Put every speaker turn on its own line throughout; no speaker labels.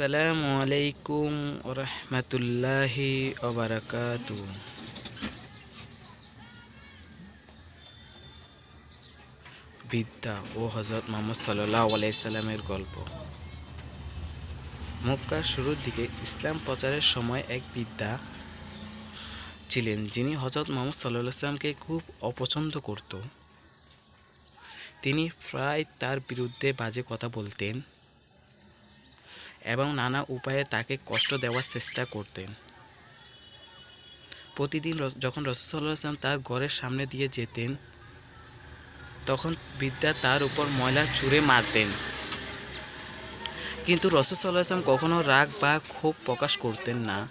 আসসালামু আলাইকুম রহমতুল্লাহি ওবরাকাতু বিদ্যা ও হজরত মোহাম্মদ সাল্লাহ আলাইসাল্লামের গল্প। মক্কার শুরুর দিকে ইসলাম প্রচারের সময় এক বিদ্যা ছিলেন যিনি হজরত মোহাম্মদ সাল্লাহ সাল্লামকে খুব অপছন্দ করত। তিনি প্রায় তার বিরুদ্ধে বাজে কথা বলতেন। এবং নানা উপায়ে তাকে কষ্ট দেওয়ার চেষ্টা করতেন। প্রতিদিন যখন রসুল্লাহ তার ঘরের সামনে দিয়ে যেতেন, তখন বিদ্যা তার উপর ময়লা ছুঁড়ে মারতেন। কিন্তু রসুল্লাহ আসলাম কখনো রাগ বা ক্ষোভ প্রকাশ করতেন না।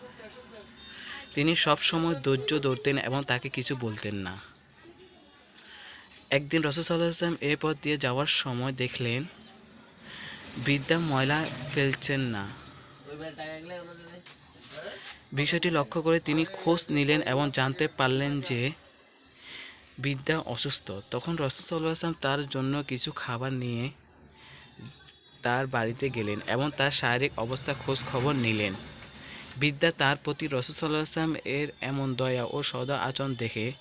তিনি সব সময় ধৈর্য ধরতেন এবং তাকে কিছু বলতেন না। একদিন রসুল্লাহ আসলাম এ পথ দিয়ে যাওয়ার সময় দেখলেন বিদ্যা ময়লা ফেলছেন না। বিষয়টি লক্ষ্য করে তিনি খোঁজ নিলেন এবং জানতে পারলেন যে বিদ্যা অসুস্থ। তখন আসলাম তার জন্য কিছু খাবার নিয়ে তার বাড়িতে গেলেন এবং তার শারীরিক অবস্থা খোঁজ খবর নিলেন। বিদ্যা তার প্রতি আসলাম এর এমন দয়া ও সদা আচরণ দেখে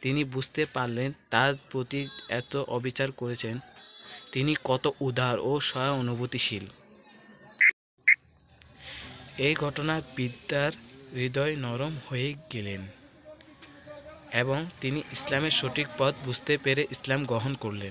তিনি বুঝতে পারলেন তার প্রতি এত অবিচার করেছেন। তিনি কত উদার ও সহানুভূতিশীল। এই ঘটনা বিদ্যার হৃদয় নরম হয়ে গেলেন এবং তিনি ইসলামের সঠিক পথ বুঝতে পেরে ইসলাম গ্রহণ করলেন।